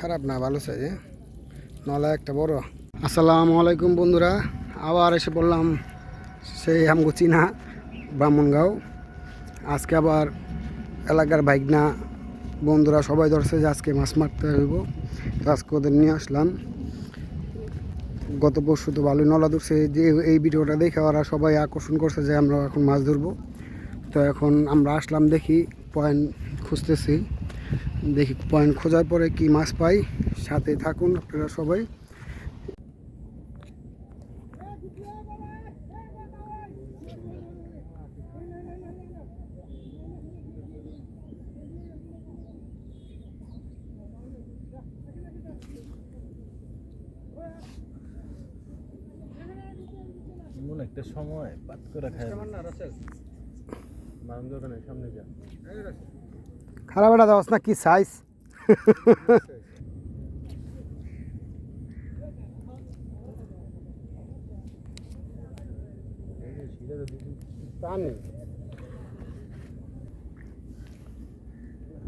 খারাপ না, ভালো সাইজে নলা একটা বড়। আসসালামু আলাইকুম বন্ধুরা, আবার এসে বললাম সেই আমগো চিনা ব্রাহ্মণগাঁও। আজকে আবার এলাকার বাইক না বন্ধুরা সবাই ধরছে যে আজকে মাছ মারতে হইব। তো আজকে ওদের নিয়ে আসলাম। গত পরশু তো ভালোই নলা ধরছে। যে এই ভিডিওটা দেখে ওরা সবাই আকর্ষণ করছে যে আমরা এখন মাছ ধরবো। তো এখন আমরা আসলাম দেখি, পয়েন্ট খুঁজতেছি। দেখি পয়েন্ট খোঁজার পরে কি মাছ পাই। সাথে থাকুন আপনারা সবাই। এমন একটা সময় পাত করে খায় দোকানের সামনে যা। খারাপ এটা দেওয়াস না কি সাইজ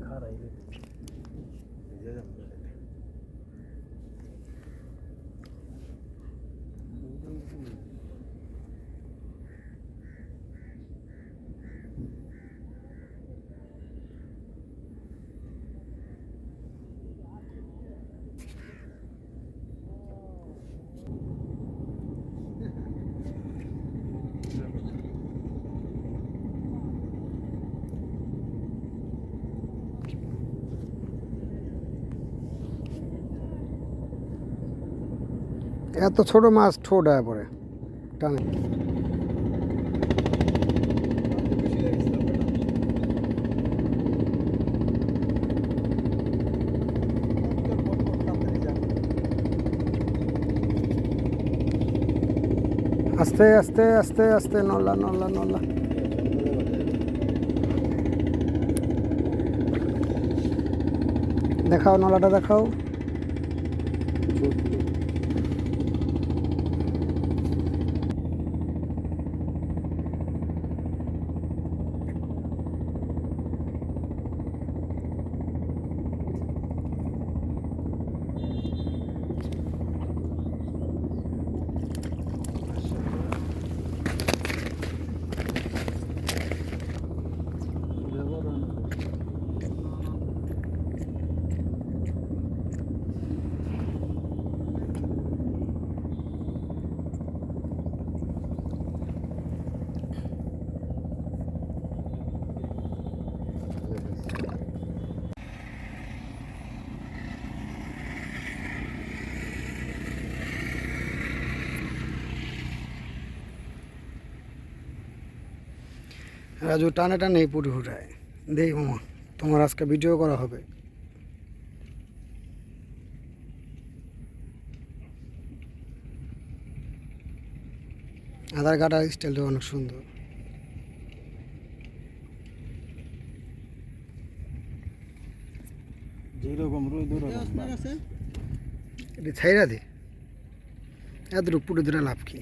খারাই এত ছোট মাছ ঠোঁট আয়া পড়ে, টানে। আস্তে আস্তে আস্তে আস্তে নল্লা নল্লা নল্লা দেখাও, নলাটা দেখাও। রাজু টানে টানে পুটি ফুটায়। দেই মামা তোমার আজকে ভিডিও করা হবে। আধার কার্ড স্টাইলটা অনেক সুন্দর। যেরকম ছাইরা দে। এতটুকু পুটি ধরে লাভ কি?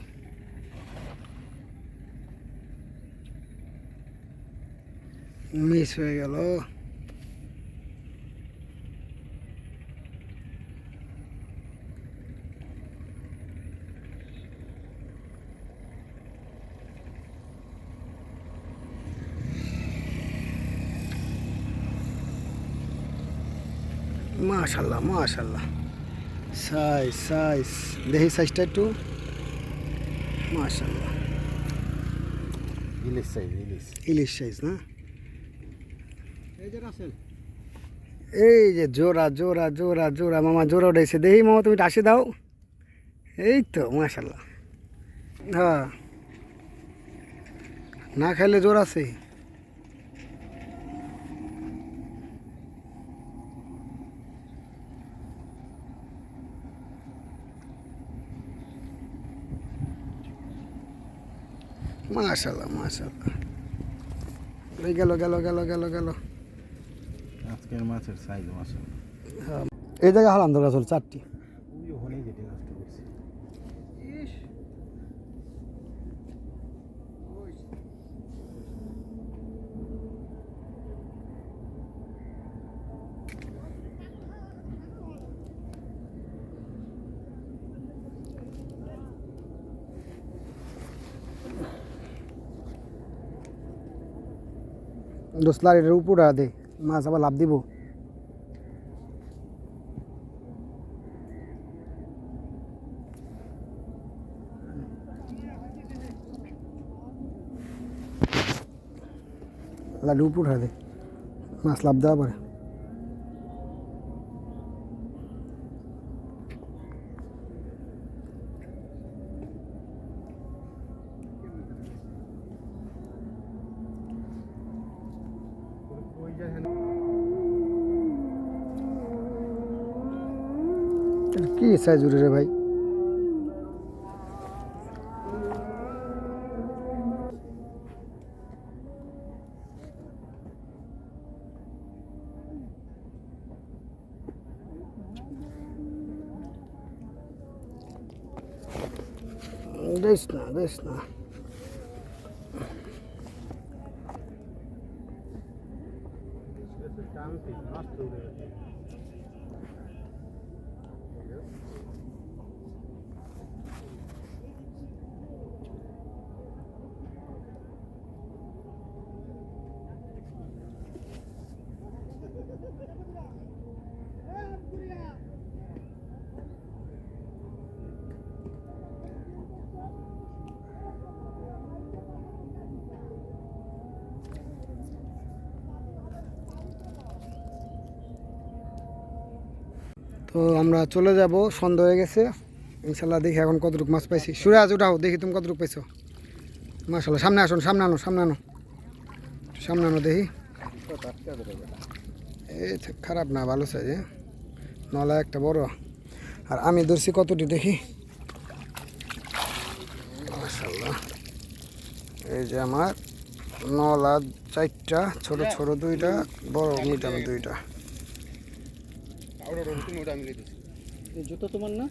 মিস হয়ে গেল। মাশাল্লাহ মাশাল্লাহ। সাইজ সাইজ দেখি সাইজটা একটু। মাশাল্লাহ। ইলিশ চাই ইলিশ ইলিশ সাইজ না? এই যে জোড়া জোড়া জোড়া জোড়া। মামা জোড়া উঠেছে দেখি মামা, তুমি টাসি দাও। এই তো মাশাল্লাহ হ্যাঁ। না খাইলে জোর আছে। মাশাল্লাহ এই গেল গেল গেল গেল গেল। আজকের মাছের সাইজ মাছের। এই জায়গায় হারাম ধরা চারটি। দোসলার এটার উপরে দে। মাছ আবার লাভ দিব। লাডু উপর মাছ লাভ দেওয়া পারে এটা কি সাইজ উঠে রে ভাই? বেশ না বেশ না। তো আমরা চলে যাব, সন্ধ্যা হয়ে গেছে। ইনশাল্লাহ দেখি এখন কতটুকু মাছ পাইছি। সুরাজ, উঠাও, দেখি তুমি কতটুকু পাইছো। মাসাল্লাহ সামনে আসুন, সামনে আনো সামনে আনো। সামনে আনো দেখি। এই খারাপ না, ভালো সাইজে নলা একটা বড়। আর আমি ধরছি কতটি দেখি। মাসাল্লাহ এই যে আমার নলা চারটা, ছোট ছোট দুইটা, বড় মিডিয়াম দুইটা। জুতো তোমার না?